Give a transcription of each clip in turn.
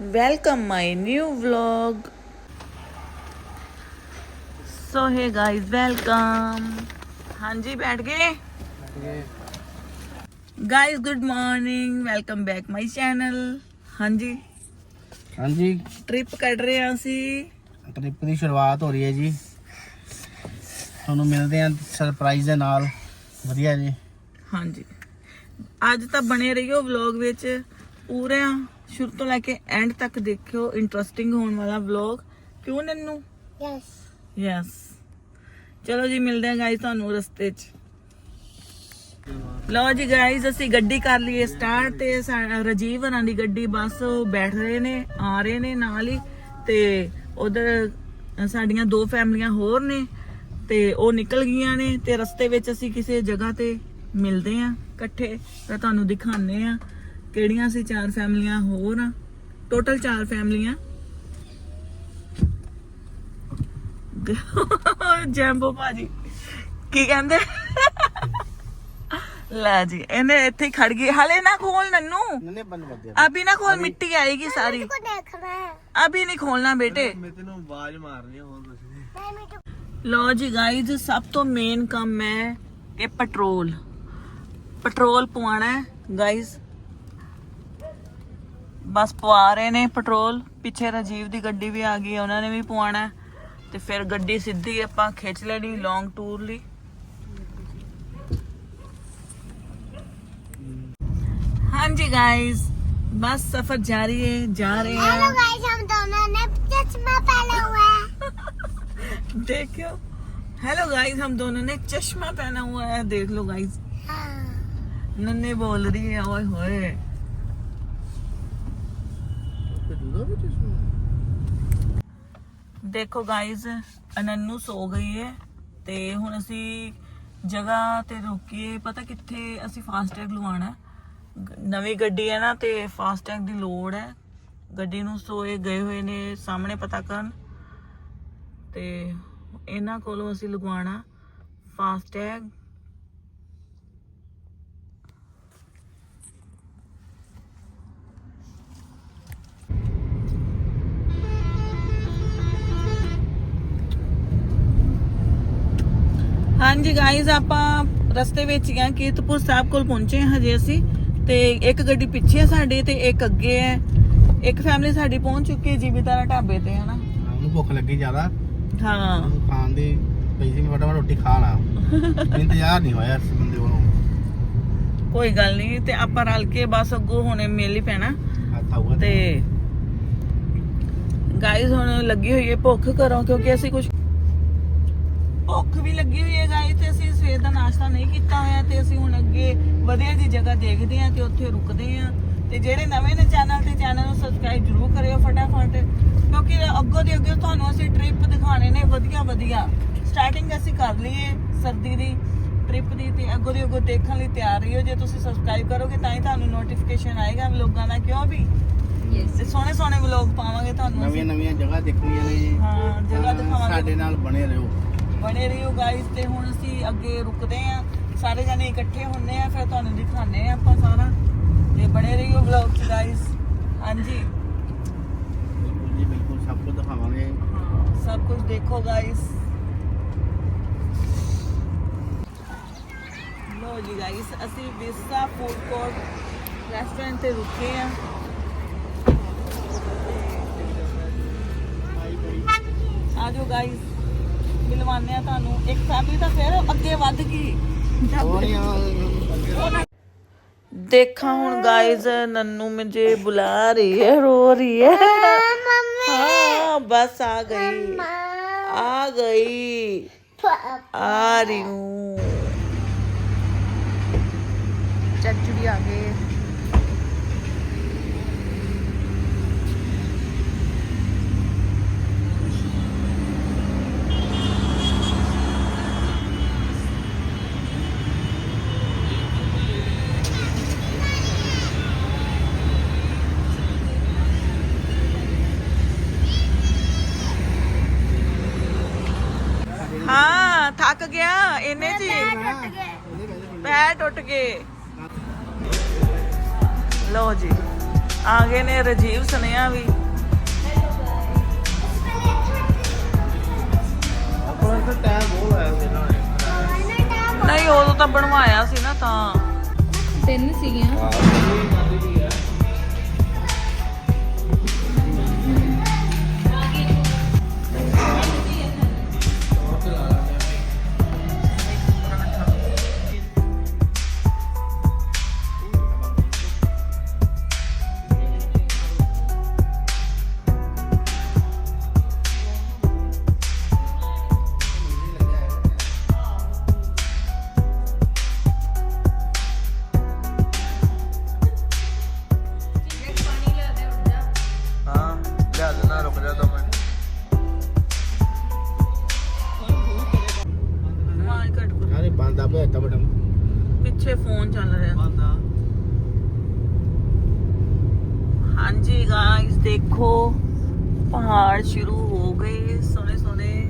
welcome my new vlog. So hey guys welcome. ਹਾਂਜੀ ਬੈਠ ਗਏ guys good morning. Welcome back my channel. ਹਾਂਜੀ ਹਾਂਜੀ। ਟ੍ਰਿਪ ਕੱਢ ਰਹੇ ਹਾਂ ਅਸੀਂ। ਟ੍ਰਿਪ ਦੀ ਸ਼ੁਰੂਆਤ ਹੋ ਰਹੀ ਹੈ ਜੀ। ਤੁਹਾਨੂੰ ਮਿਲਦੇ ਹਾਂ ਸਰਪ੍ਰਾਈਜ਼ ਦੇ ਨਾਲ। ਵਧੀਆ ਜੀ। ਹਾਂਜੀ ਅੱਜ ਤਾਂ ਬਣੇ ਰਹੀਓ ਵਲੌਗ ਵਿੱਚ। ਪੂਰਾ ਸ਼ੁਰੂ ਤੋਂ ਲੈ ਕੇ ਐਂਡ ਤੱਕ ਦੇਖਿਓ ਇੰਟਰਸਟਿੰਗ ਹੋਣ ਵਾਲਾ ਵਲੌਗ ਕਿਉਂ ਨੰਨੂ? Yes. ਯੈਸ ਚਲੋ ਜੀ ਮਿਲਦੇ ਹਾਂ ਗਾਇਸ ਤੁਹਾਨੂੰ ਰਸਤੇ 'ਚ। ਲਓ ਜੀ ਗਾਇਸ ਅਸੀਂ ਗੱਡੀ ਕਰ ਲਈਏ ਸਟਾਰਟ ਤੇ ਰਾਜੀਵ ਹਰਾਂ ਦੀ ਗੱਡੀ ਬਸ ਬੈਠ ਰਹੇ ਨੇ ਆ ਰਹੇ ਨੇ ਨਾਲ ਹੀ। ਤੇ ਉਧਰ ਸਾਡੀਆਂ ਦੋ ਫੈਮਲੀਆਂ ਹੋਰ ਨੇ ਤੇ ਉਹ ਨਿਕਲ ਗਈਆਂ ਨੇ ਤੇ ਰਸਤੇ ਵਿੱਚ ਅਸੀਂ ਕਿਸੇ ਜਗ੍ਹਾ ਤੇ ਮਿਲਦੇ ਆਂ ਇਕੱਠੇ। ਤਾਂ ਤੁਹਾਨੂੰ ਦਿਖਾਉਂਦੇ ਆ ਕਿਹੜੀਆਂ ਸੀ? ਚਾਰ ਫੈਮਲੀਆਂ ਹੋਰ ਟੋਟਲ ਚਾਰ ਫੈਮਲੀਆਂ। ਜੈਂਬੋ ਭਾਜੀ। ਕੀ ਕਹਿੰਦੇ? ਲੈ ਜੀ ਇਹਨੇ ਇੱਥੇ ਖੜ ਗਈ। ਹਲੇ ਨਾ ਖੋਲ ਨੰਨੂ। ਨੰਨੇ ਬੰਦ ਕਰ ਦੇ ਅਭੀ ਨਾ ਖੋਲ ਮਿੱਟੀ ਆਏਗੀ ਸਾਰੀ। ਅਭੀ ਨਹੀਂ ਖੋਲਣਾ ਬੇਟੇ। ਲਓ ਜੀ ਗਾਇਜ਼ ਸਭ ਤੋਂ ਮੇਨ ਕੰਮ ਹੈ ਇਹ ਪੈਟਰੋਲ ਪੈਟਰੋਲ ਪਵਾਣਾ ਹੈ। ਗਾਇਜ਼ ਬਸ ਪਵਾ ਰਹੇ ਨੇ ਪੈਟਰੋਲ ਪਿੱਛੇ ਰਾਜੀਵ ਦੀ ਗੱਡੀ ਵੀ ਆ ਗਈ ਹੈ, ਉਹਨਾਂ ਨੇ ਵੀ ਪਵਾਉਣਾ ਹੈ ਤੇ ਫਿਰ ਗੱਡੀ ਸਿੱਧੀ ਆਪਾਂ ਖਿੱਚ ਲੈਣੀ ਲੌਂਗ ਟੂਰ ਲਈ ਹਾਂਜੀ ਗਾਈਜ਼ ਬਸ ਸਫ਼ਰ ਜਾਰੀ ਹੈ ਜਾ ਰਹੇ हेलो ਹਾਂ गाइस हम दोनों ने चश्मा पहना हुआ है देखो हेलो गाइस हम दोनों ने चश्मा पहना हुआ है देख लो गाइस हाँ। नन्ने बोल रही है ओए होए ਦੇਖੋ ਗਾਇਜ਼ ਅਨੰਨੂ ਸੋ ਗਈ ਹੈ ਤੇ ਹੁਣ ਅਸੀਂ ਜਗ੍ਹਾ ਤੇ ਰੁਕੀਏ। ਪਤਾ ਕਿੱਥੇ ਅਸੀਂ ਫਾਸਟੈਗ ਲਵਾਉਣਾ? ਹੈ। ਗ- ਨਵੀਂ ਗੱਡੀ ਹੈ ਨਾ ਤੇ ਫਾਸਟੈਗ ਦੀ ਲੋੜ ਹੈ। ਗੱਡੀ ਨੂੰ ਸੋਏ ਗਏ ਹੋਏ ਨੇ, ਸਾਹਮਣੇ ਪਤਾ ਕਰਨ। ਤੇ ਇਹਨਾਂ ਕੋਲੋਂ ਅਸੀਂ ਲਗਵਾਉਣਾ ਫਾਸਟੈਗ ਹਾਂਜੀ ਗਾਇਜ਼ ਆਪਾਂ ਰਸਤੇ ਵਿੱਚ ਹੀ ਆ ਕੀਰਤਪੁਰ ਸਾਹਿਬ ਕੋਲ ਪਹੁੰਚੇ ਹਾਂ ਹਜੇ ਅਸੀਂ। ਤੇ ਇੱਕ ਗੱਡੀ ਪਿੱਛੇ ਸਾਡੀ ਤੇ ਇੱਕ ਅੱਗੇ ਹੈ। ਇੱਕ ਫੈਮਿਲੀ ਸਾਡੀ ਪਹੁੰਚ ਚੁੱਕੀ ਹੈ ਜੀਵਿਤਾਰਾ ਢਾਬੇ ਤੇ ਹਨਾ? ਉਹਨੂੰ ਭੁੱਖ ਲੱਗੀ ਜ਼ਿਆਦਾ। ਹਾਂ। ਖਾਣ ਦੀ ਪਈ ਸੀ ਫਟਾਫਟ ਰੋਟੀ ਖਾ ਲਾ। ਇੰਤਜ਼ਾਰ ਨਹੀਂ ਹੋਇਆ ਇਸ ਬੰਦੇ ਕੋਲੋਂ। ਕੋਈ ਗੱਲ ਨਹੀਂ ਤੇ ਆਪਾਂ ਰਲ ਕੇ ਬਸ ਅੱਗੋਂ ਹੁਣੇ ਮਿਲ ਹੀ ਪੈਣਾ। ਤੇ ਗਾਇਜ਼ ਹੁਣ ਲੱਗੀ ਹੋਈ ਹੈ ਭੁੱਖ ਕਰੋ ਕਿਉਂਕਿ ਅਸੀਂ ਕੁਝ ਭੁੱਖ ਵੀ ਲੱਗੀ ਹੋਈ ਹੈ ਗਾਇਜ਼ ਤੇ ਅਸੀਂ ਸਵੇਰ ਦਾ ਨਾਸ਼ਤਾ ਨਹੀਂ ਕੀਤਾ ਹੋਇਆ ਤੇ ਅਸੀਂ ਹੁਣ ਅੱਗੇ ਵਧੀਆ ਜੀ ਜਗ੍ਹਾ ਦੇਖਦੇ ਹਾਂ ਤੇ ਉੱਥੇ ਰੁਕਦੇ ਹਾਂ। ਤੇ ਜਿਹੜੇ ਨਵੇਂ ਨੇ ਚੈਨਲ ਤੇ ਚੈਨਲ ਨੂੰ ਸਬਸਕ੍ਰਾਈਬ ਜ਼ਰੂਰ ਕਰਿਓ ਫਟਾਫਟ ਕਿਉਂਕਿ ਅੱਗੋਂ ਦੀ ਅੱਗੇ ਤੁਹਾਨੂੰ ਅਸੀਂ ਟ੍ਰਿਪ ਦਿਖਾਣੇ ਨੇ ਵਧੀਆ ਵਧੀਆ। ਸਟਾਰਟਿੰਗ ਅਸੀਂ ਕਰ ਲਈਏ ਸਰਦੀ ਦੀ ਟ੍ਰਿਪ ਦੀ ਤੇ ਅੱਗੋਂ ਦੀ ਅੱਗੋਂ ਦੇਖਣ ਲਈ ਤਿਆਰ ਰਹੀਓ। ਜੇ ਤੁਸੀਂ ਸਬਸਕ੍ਰਾਈਬ ਕਰੋਗੇ ਤਾਂ ਹੀ ਤੁਹਾਨੂੰ ਨੋਟੀਫਿਕੇਸ਼ਨ ਆਏਗਾ ਵਲੋਗਾਂ ਦਾ ਕਿਉਂ ਵੀ? ਤੇ ਸੋਹਣੇ ਸੋਹਣੇ ਵਲੋਗ ਪਾਵਾਂਗੇ ਤੁਹਾਨੂੰ ਨਵੀਆਂ ਅਸੀਂ। ਨਵੀਆਂ ਜਗ੍ਹਾ ਦੇਖਣੀਆਂ ਨੇ। ਜੀ ਹਾਂ ਜਗ੍ਹਾ ਦਿਖਾਵਾਂਗੇ। ਸਾਡੇ ਨਾਲ ਬਣੇ ਰਹੋ। ਬਣੇ ਰਹੀਓ ਗਾਇਸ ਤੇ ਹੁਣ ਅਸੀਂ ਅੱਗੇ ਰੁਕਦੇ ਆਂ ਸਾਰੇ ਜਣੇ ਇਕੱਠੇ ਹੁੰਨੇ ਆ ਫਿਰ ਤੁਹਾਨੂੰ ਦਿਖਾਣੇ ਆ ਆਪਾਂ ਸਾਰਾ। ਤੇ ਬਣੇ ਰਹੀਓ ਵਲੌਗ ਚ ਗਾਇਸ ਹਾਂਜੀ। ਬਿਲਕੁਲ ਜੀ ਬਿਲਕੁਲ ਸਭ ਕੁਝ ਦਿਖਾਵਾਂਗੇ। ਸਭ ਕੁਝ ਦੇਖੋ ਗਾਇਸ ਲੋ ਜੀ ਗਾਇਸ ਅਸੀਂ ਵਿਸਾ ਫੂਡ ਕੋਰਟ ਰੈਸਟੋਰੈਂਟ ਤੇ ਰੁਕੇ ਆ ਆਜੋ ਗਾਇਸ ਮਿਲਵਾਉਂਦੇ ਆ ਤੁਹਾਨੂੰ। ਇੱਕ ਹੁਣ ਗਾਇਜ਼ ਨੰਨੂ ਮੁਝੇ ਬੁਲਾ ਰਹੀ ਹੈ ਰੋ ਰਹੀ ਹੈ। ਹਾਂ ਬਸ ਆ ਗਈ। ਆ ਗਈ। ਆ ਰਹੀ ਹੂੰ। ਚੱਚੜੀ ਆ ਗਈ ਇਹਨੇ ਜੀ। ਪੈਰ ਟੁੱਟ ਗਏ। ਲਓ ਜੀ ਆ ਗਏ ਨੇ ਰਜੀਵ ਸਨੇਹਾ ਵੀ। ਆਪਣਾ ਤਾਂ ਟਾਈਮ ਬਹੁਤ ਆਇਆ ਸੀ ਨਾ। ਨਹੀਂ ਉਦੋਂ ਤਾਂ ਬਣਵਾਇਆ ਸੀ ਨਾ ਤਾਂ। ਤਿੰਨ ਸੀਗੀਆਂ। ਬੰਦ ਆ ਪਿਆ ਤਾਂ ਬਟਮ ਪਿੱਛੇ ਫੋਨ ਚੱਲ ਰਿਹਾ। ਬੰਦ। ਆ ਹਾਂਜੀ ਗਾਇਸ ਦੇਖੋ ਪਹਾੜ ਸ਼ੁਰੂ ਹੋ ਗਏ ਸੋਹਣੇ ਸੋਹਣੇ।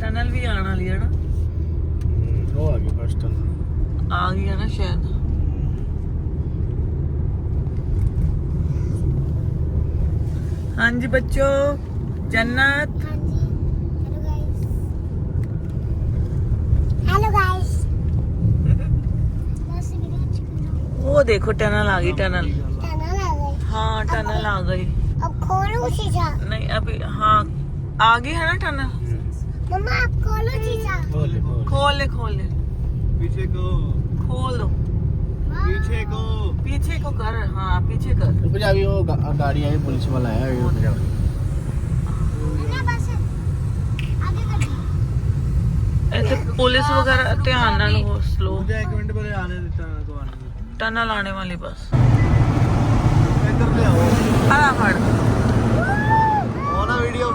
ਟਨਲ ਵੀ ਆਉਣ ਵਾਲੀ ਹੈ ਨਾ। ਉਹ ਆ ਗਈ ਫਸਟ ਆ ਗਈ ਹੈ ਨਾ ਸ਼ਾਇਦ। ਹਾਂਜੀ ਬੱਚੋ ਜੰਨਤ। चिकन ਉਹ ਦੇਖੋ ਟਨਲ ਆ ਗਈ ਟਨਲ खाना ला गए हाँ टनल आ गई अब खोलो शीशा नहीं अभी हाँ आ गई है ना टनल मम्मा आप खोलो शीशा ਬੋਲੇ ਬੋਲੇ खोल ले खोल ले पीछे को खोल दो पीछे को पीछे को कर हाँ पीछे कर रुक जा अभी वो गा- गाड़ी आई पुलिस वाला आया अभी रुक जा ना बस आगे कर ਇੱਥੇ ਪੁਲਿਸ ਵਗੈਰਾ ਧਿਆਨ ਨਾਲ ਹੋ ਸਲੋ जा एक मिनट पहले आने टनल आने वाली बस इधर ले आओ आला फड़ वीडियो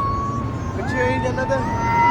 कुछ यही जन्नत है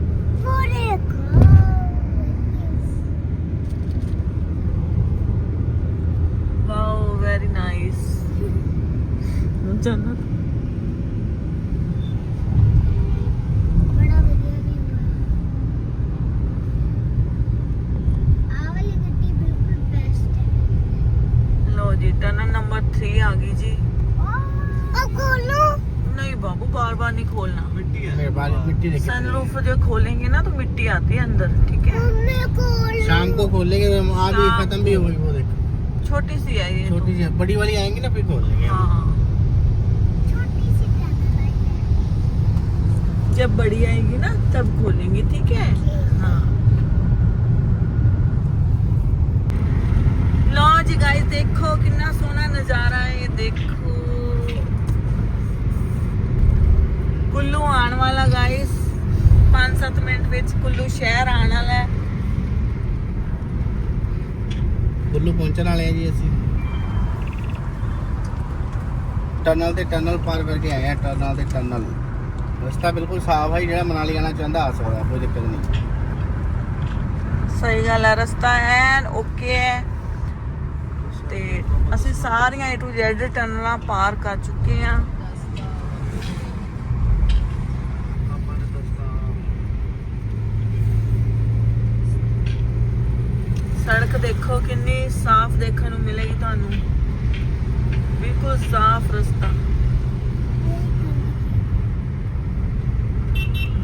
Wow, very nice. ਜੰਨਤ ਲੋ ਜੀ ਟਨਲ ਨੰਬਰ 3 ਆ ਗਈ ਜੀ ਉਹ ਕੋਲੋਂ है नहीं बाबू बार बार नहीं खोलना। मिट्टी है। मेरे बाल मिट्टी सनरूफ जो खोलेंगे ना तो मिट्टी आती है अंदर ठीक है? शाम को खोलेंगे खत्म भी हो गई वो देख। छोटी सी है ये तो। छोटी सी बड़ी वाली आएँगी ना फिर खोल लेंगे। हाँ छोटी सी टनल है। जब बड़ी आएगी ना तब खोलेंगे ठीक है? हाँ। लो जी गाइस देखो कितना सोना नज़ारा है ये देखो। ਕੁੱਲੂ ਆਉਣ ਵਾਲਾ ਗਾਇਸ 5-7 ਮਿੰਟ ਵਿੱਚ ਕੁੱਲੂ ਸ਼ਹਿਰ ਆਉਣ ਵਾਲਾ ਹੈ। ਕੁੱਲੂ ਪਹੁੰਚਣ ਵਾਲੇ ਆ ਜੀ ਅਸੀਂ। ਟਨਲ ਤੇ ਟਨਲ ਪਾਰ ਕਰਕੇ ਆਏ ਆ ਟਨਲ ਤੇ ਟਨਲ। ਰਸਤਾ ਬਿਲਕੁਲ ਸਾਫ਼ ਹੈ ਜਿਹੜਾ ਮਨਾਲੀ ਆਣਾ ਚਾਹੁੰਦਾ ਆ ਸਕਦਾ ਕੋਈ ਦਿੱਕਤ ਨਹੀਂ। ਸਹੀ ਗੱਲ ਹੈ ਰਸਤਾ ਐਨ ਓਕੇ ਹੈ। ਤੇ ਅਸੀਂ ਸਾਰੀਆਂ A to Z ਟਨਲਾਂ ਪਾਰ ਕਰ ਚੁੱਕੇ ਹਾਂ। ਸਾਫ਼ ਦੇਖਣ ਨੂੰ ਮਿਲੇਗੀ ਤੁਹਾਨੂੰ। ਬਿਲਕੁਲ ਸਾਫ਼ ਰਸਤਾ।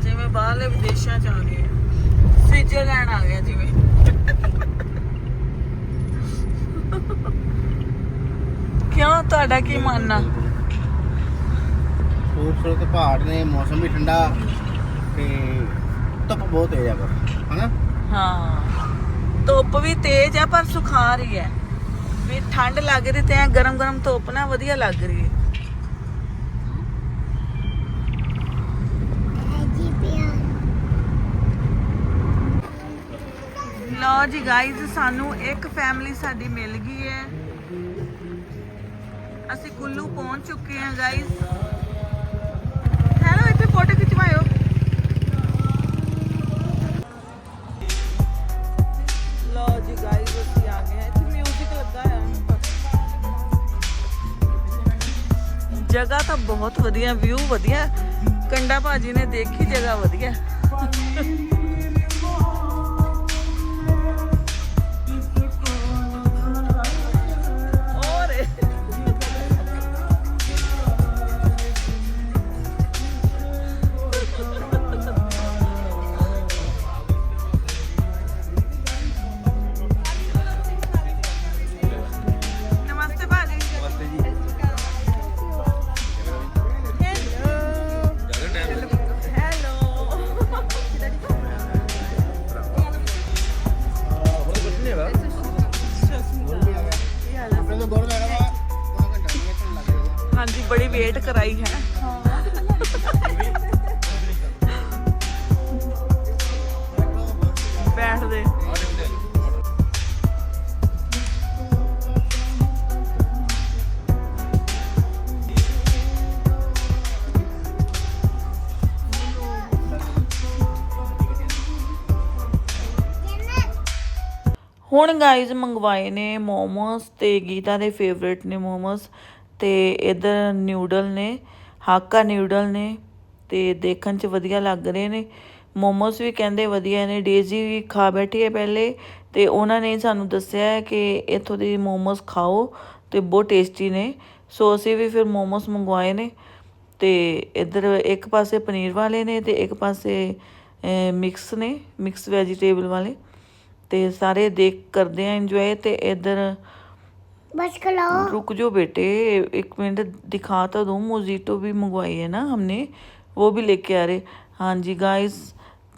ਜਿਵੇਂ ਬਾਹਰਲੇ ਵਿਦੇਸ਼ਾਂ ਚ ਆ ਗਏ। ਸਵਿਟਜ਼ਰਲੈਂਡ ਆ ਗਿਆ ਜਿਵੇਂ। ਕਿਉਂ ਤੁਹਾਡਾ ਕੀ ਮੰਨਣਾ ਖੂਬਸੂਰਤ ਪਹਾੜ ਨੇ ਮੌਸਮ ਵੀ ਠੰਡਾ ਤੇ ਧੁੱਪ ਬਹੁਤ ਤੇਜ਼ ਆ ਪਰ ਹਨਾ? ਹਾਂ। ਧੁੱਪ ਵੀ ਤੇਜ਼ ਆ, ਪਰ ਸੁਖਾ ਰਹੀ ਹੈ। ਵੀ ਠੰਡ ਲੱਗ ਰਹੀ ਤੇ ਐ ਗਰਮ ਗਰਮ ਧੁੱਪ ਨਾ ਵਧੀਆ ਲੱਗ ਰਹੀ ਹੈ। ਲਓ ਜੀ ਗਾਇਜ਼ ਸਾਨੂੰ ਇੱਕ ਫੈਮਿਲੀ ਸਾਡੀ ਮਿਲ ਗਈ ਹੈ। ਅਸੀਂ ਕੁੱਲੂ ਪਹੁੰਚ ਚੁੱਕੇ ਹਾਂ ਗਾਇਜ਼ ਹੈਲੋ, ਇੱਥੇ ਫੋਟੋ ਖਿਚਵਾਇਓ। ਜਗ੍ਹਾ ਤਾਂ ਬਹੁਤ ਵਧੀਆ ਵਿਊ ਵਧੀਆ। ਕੰਡਾ ਭਾਜੀ ਨੇ ਦੇਖੀ ਜਗ੍ਹਾ ਵਧੀਆ। ਹੁਣ ਗਾਈਜ਼ ਮੰਗਵਾਏ ਨੇ ਮੋਮੋਸ ਤੇ ਗੀਤਾ ਦੇ ਫੇਵਰੇਟ ਨੇ ਮੋਮੋਸ ਤੇ ਇਧਰ ਨਿਊਡਲ ਨੇ, ਹਾਕਾ ਨਿਊਡਲ ਨੇ ਤੇ ਦੇਖਣ 'ਚ ਵਧੀਆ ਲੱਗ ਰਹੇ ਨੇ। ਮੋਮੋਸ ਵੀ ਕਹਿੰਦੇ ਵਧੀਆ ਨੇ, ਡੇਜ਼ੀ ਵੀ ਖਾ ਬੈਠੀ ਹੈ ਪਹਿਲੇ ਤੇ ਉਹਨਾਂ ਨੇ ਸਾਨੂੰ ਦੱਸਿਆ ਕਿ ਇੱਥੋਂ ਦੇ ਮੋਮੋਸ ਖਾਓ ਤੇ ਬਹੁਤ ਟੇਸਟੀ ਨੇ। ਸੋ ਅਸੀਂ ਵੀ ਫਿਰ ਮੋਮੋਸ ਮੰਗਵਾਏ ਨੇ ਤੇ ਇਧਰ ਇੱਕ ਪਾਸੇ ਪਨੀਰ ਵਾਲੇ ਨੇ ਤੇ ਇੱਕ ਪਾਸੇ ਮਿਕਸ ਨੇ ਮਿਕਸ ਵੈਜੀਟੇਬਲ ਵਾਲੇ। ਤੇ ਸਾਰੇ ਦੇਖ ਕਰਦੇ ਆ ਇੰਜੋਏ ਤੇ ਇਧਰ बस खिलाओ रुक जो बेटे एक मिनट दिखा तो दूँ मोजीटो भी मंगवाई है ना हमने वो भी लेके आ रहे हाँ जी गाइस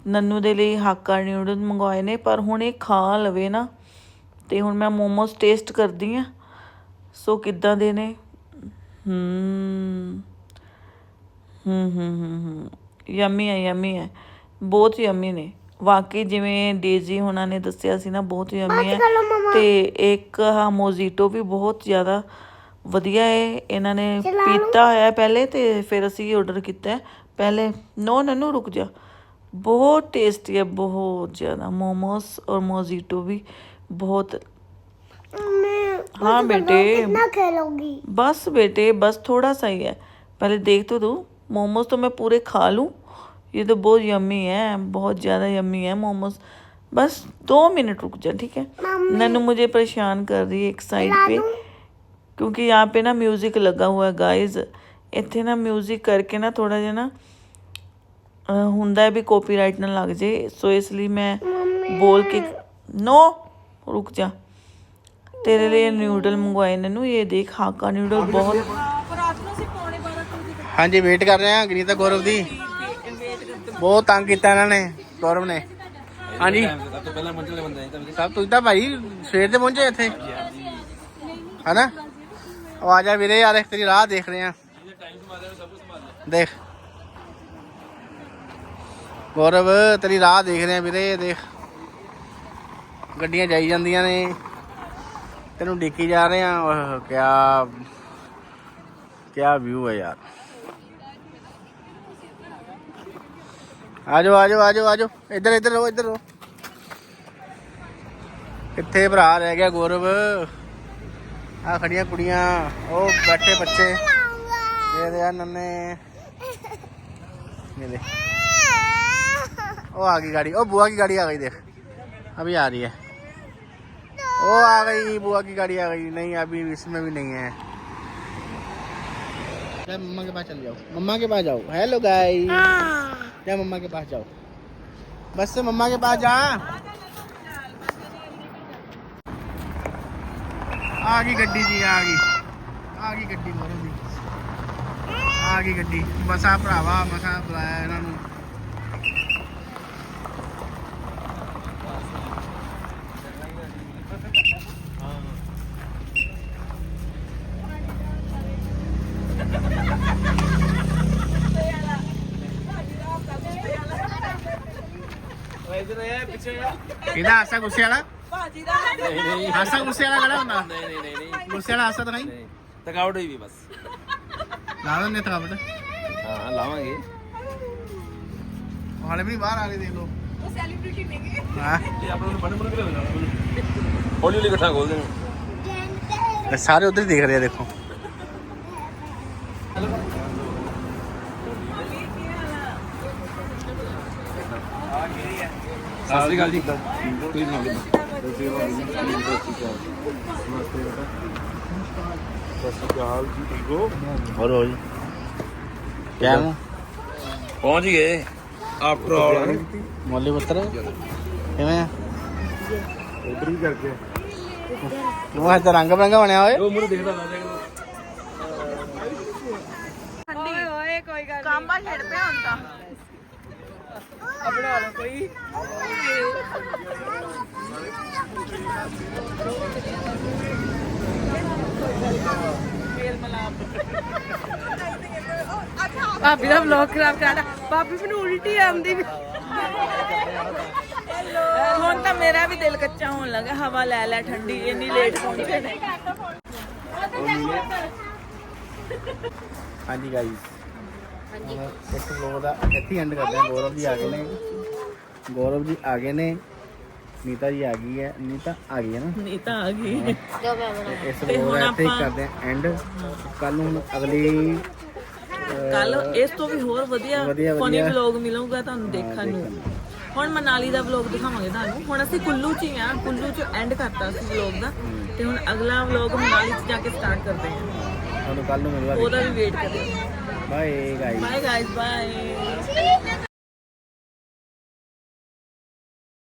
ਨੰਨੂ ਦੇ ਲਈ ਹਾਕਾ ਨਿਊਡਲ ਮੰਗਵਾਏ ਨੇ ਪਰ ਹੁਣ ਇਹ ਖਾ ਲਵੇ ਨਾ ਤੇ ਹੁਣ ਮੈਂ ਮੋਮੋਸ ਟੇਸਟ ਕਰਦੀ ਆ ਸੋ ਕਿੱਦਾਂ ਦੇ ਨੇ ਹੂੰ ਹੂੰ ਹੂੰ ਹੂੰ ਹੂੰ ਯਮੀ ਹੈ ਯਮੀ ਹੈ ਬਹੁਤ ਯਮੀ ਨੇ ਵਾਕਈ ਜਿਵੇਂ ਡੇਜ਼ੀ ਹੁਣਾਂ ਨੇ ਦੱਸਿਆ ਸੀ ਨਾ ਬਹੁਤ ਯਮੀ ਹੈ ਖਾ ਲਓ ਮਮਾ ਤੇ ਇੱਕ ਆ ਮੋਜ਼ੀਟੋ ਵੀ ਬਹੁਤ ਜ਼ਿਆਦਾ ਵਧੀਆ ਹੈ ਇਹਨਾਂ ਨੇ ਚਲਾ ਲਓ। ਪੀਤਾ ਹੋਇਆ ਪਹਿਲੇ ਤੇ ਫਿਰ ਅਸੀਂ ਆਰਡਰ ਕੀਤਾ ਹੈ। ਪਹਿਲੇ ਨੋ ਨਨੂ ਰੁਕ ਜਾ ਬਹੁਤ ਟੇਸਟੀ ਹੈ ਬਹੁਤ ਜ਼ਿਆਦਾ ਮੋਮੋਸ ਔਰ ਮੋਜ਼ੀਟੋ ਵੀ ਬਹੁਤ मैं हाँ बेटे कितना खेलोगी बस बेटे बस थोड़ा सा ही है पहले देख तो दो मोमोज तो मैं पूरे खा लूँ ये तो बहुत यम्मी है बहुत ज़्यादा यम्मी है मोमोज बस दो मिनट रुक जा ठीक है मम्मी नन्नू मुझे परेशान कर रही है एक साइड पे क्योंकि यहाँ पे ना म्यूज़िक लगा हुआ है गाइस ਇੱਥੇ ਨਾ ਮਿਊਜ਼ਿਕ ਕਰਕੇ ਨਾ ਥੋੜਾ ਜਿਹਾ ਨਾ ਅਹ ਹੁੰਦਾ ਹੈ ਵੀ ਕਾਪੀਰਾਈਟ ਨਾ ਲੱਗ ਜੇ ਸੋ ਇਸ ਲਈ ਮੈਂ ਬੋਲ ਕੇ ਨੋ ਰੁਕ ਜਾ तेरे लिए नूडल मंगवाए ननू ये देख हाका नूडल बहुत ਹਾਂਜੀ ਵੇਟ ਕਰ ਰਹੇ ਹਾਂ ਗਨੀਤਾ ਗੌਰਵ ਦੀ ਬਹੁਤ ਤੰਗ ਕੀਤਾ ਇਹਨਾਂ ਨੇ ਗੌਰਵ ਨੇ। ਹਾਂਜੀ। ਸਭ ਤੋਂ ਪਹਿਲਾਂ ਮੰਜ਼ਿਲ ਬੰਦੇ ਨੇ ਸਭ ਤੁਸੀਂ ਤਾਂ ਭਾਈ ਸਵੇਰ ਦੇ ਪਹੁੰਚੇ ਇੱਥੇ। ਹਨਾ? ਉਹ ਆ ਜਾ ਵੀਰੇ ਯਾਰ ਇੱਕ ਤੇਰੀ ਰਾਹ ਦੇਖ ਰਹੇ ਆ। ਦੇਖ। ਗੌਰਵ ਤੇਰੀ ਰਾਹ ਦੇਖ ਰਹੇ ਆ ਵੀਰੇ ਦੇਖ। ਗੱਡੀਆਂ ਜਾਈ ਜਾਂਦੀਆਂ ਨੇ। ਤੈਨੂੰ ਡਿੱਕੀ ਜਾ ਰਹੇ ਆ। ਓਹ ਕਿਆ ਕਿਆ ਵਿਊ ਹੈ ਯਾਰ। ਆਜੋ ਆਜੋ ਆਜੋ ਆਜੋ ਇੱਧਰ ਇੱਧਰ ਰਹੋ ਇੱਧਰ ਰਹੋ ਕਿੱਥੇ ਭਰਾ ਰਹਿ ਗਿਆ ਗੌਰਵ ਆ ਖੜੀਆਂ ਕੁੜੀਆਂ ਉਹ ਬੈਠੇ ਬੱਚੇ ਇਹ ਦੇ ਆ ਨੰਨੇ ਇਹ ਦੇ ਉਹ आ गई गाड़ी ओ बुआ की गाड़ी आ गई देख अभी आ रही है ओ आ गई बुआ की गाड़ी आ गई नहीं अभी इसमें भी नहीं है क्या मम्मा के पास चल जाओ मम्मा के पास जाओ हेलो गाइस क्या मम्मा के पास जाओ बस से मम्मा के पास जा ਆ ਗਈ ਗੱਡੀ ਜੀ ਆ ਗਈ ਆ ਗਈ ਗੱਡੀ ਮੋਰੋ ਦੀ ਆ ਗਈ ਗੱਡੀ ਮਸਾ ਭਰਾਵਾ ਮਸਾ ਬੁਲਾਇਆ ਇਹਨਾਂ ਨੂੰ ਇਹਦਾ ਹਾਸਾ ਗੁੱਸੇ ਵਾਲਾ? ਭਾਜੀ ਦਾ ਨਹੀਂ ਨਹੀਂ ਹਾਸਾ ਗੁੱਸੇ ਵਾਲਾ ਕਿਹੜਾ ਹੁੰਦਾ? ਨਹੀਂ ਨਹੀਂ ਨਹੀਂ ਨਹੀਂ। ਗੁੱਸੇ ਵਾਲਾ ਹਾਸਾ ਤਾਂ ਨਹੀਂ? ਥਕਾਵਟ ਹੋਈ ਵੀ ਬਸ। ਲਾ ਦਿੰਦੇ ਥਕਾਵਟ। ਹਾਂ ਲਾਵਾਂਗੇ। ਹਾਲੇ ਵੀ ਬਾਹਰ ਆ ਰਹੇ ਦੇਖ ਲਓ। ਉਹ ਸੈਲੀਬ੍ਰਿਟੀ ਨੇਗੇ ਹਾਂ। ਇਹ ਆਪਾਂ ਨੂੰ ਬਣ ਬਣ ਕੇ ਲੈਣਾ ਹੌਲੀ ਹੌਲੀ ਇਕੱਠਾ ਖੋਲ ਦੇਣਾ ਸਾਰੇ ਉਧਰ ਹੀ ਦੇਖ ਰਹੇ ਆ ਦੇਖੋ। ਸਤਿ ਸ਼੍ਰੀ ਅਕਾਲ ਜੀ। ਤੁਸੀਂ ਸੁਣਾਓ ਹੋਰ ਹੋ ਜੀ। ਕਿਆ ਨੂੰ ਪਹੁੰਚ ਗਏ। ਆਫਟਰ ਆਲ ਮੌਲੀ ਪੁੱਤਰ ਕਿਵੇਂ ਆ? ਉਧਰ ਵੀ ਕਰਕੇ। ਤੂੰ ਅੱਜ ਤਾਂ ਰੰਗ ਬਰੰਗਾ ਬਣਿਆ ਓਏ। ਉਹ ਮੂਰੇ ਦੇਖਦਾ ਨਾ ਦੇਖ ਓਏ ਓਏ ਕੋਈ ਗੱਲ ਕਾਂਬਾ ਛੇੜ ਪਿਆ। ਹੁਣ ਤਾਂ ਬਣਾ ਲਓ ਕੋਈ। ਮੇਲ ਮਲਾਪ ਭਾਬੀ ਦਾ ਵਲੌਗ ਖਰਾਬ ਕਰਾਦਾ ਭਾਬੀ ਮੈਨੂੰ ਉਲਟੀ ਆਉਂਦੀ ਵੀ। ਹੁਣ ਤਾਂ ਮੇਰਾ ਵੀ ਦਿਲ ਕੱਚਾ ਹੋਣ ਲੱਗਾ ਹਵਾ ਲੈ ਲੈ ਠੰਡੀ ਇੰਨੀ ਲੇਟ ਪਹੁੰਚੇ ਨੇ। ਹਾਂਜੀ ਗਾਈਸ ਹਾਂਜੀ। ਇਸ ਵਲੋਗ ਦਾ ਇੱਥੇ ਐਂਡ ਕਰਦੇ ਹਾਂ। ਗੌਰਵ ਜੀ ਆ ਗਏ ਨੇ। ਗੌਰਵ ਜੀ ਆ ਗਏ ਨੇ। ਨੀਤਾ ਜੀ ਆ ਗਈ ਹੈ। ਨੀਤਾ ਆ ਗਈ ਹੈ ਨਾ? ਨੀਤਾ ਆ ਗਈ। ਤੇ ਇਸ ਤੇ ਵਲੋਗ ਹੁਣ ਦਾ ਇੱਥੇ ਹੀ ਕਰਦੇ ਹਾਂ ਐਂਡ ਕੱਲ ਨੂੰ ਅਗਲੀ ਕੱਲ ਇਸ ਤੋਂ ਵੀ ਹੋਰ ਵਧੀਆ ਫਨੀ। ਵਲੌਗ ਮਿਲੂਗਾ ਤੁਹਾਨੂੰ ਦੇਖਣ ਨੂੰ। ਹੁਣ ਮਨਾਲੀ ਦਾ ਵਲੌਗ ਦਿਖਾਵਾਂਗੇ ਤੁਹਾਨੂੰ। ਹੁਣ ਅਸੀਂ ਕੁੱਲੂ 'ਚ ਹੀ ਆ ਕੁੱਲੂ 'ਚ ਐਂਡ ਕਰਤਾ ਸੀ ਵਲੌਗ ਦਾ। ਤੇ ਹੁਣ ਅਗਲਾ ਵਲੌਗ ਮਨਾਲੀ 'ਚ ਜਾ ਕੇ ਸਟਾਰਟ ਕਰਦੇ ਹਾਂ। ਤੁਹਾਨੂੰ ਕੱਲ ਨੂੰ ਮਿਲਵਾ ਉਹਦਾ ਵੀ ਵੇਟ ਕਰਿਓ bye guys bye guys bye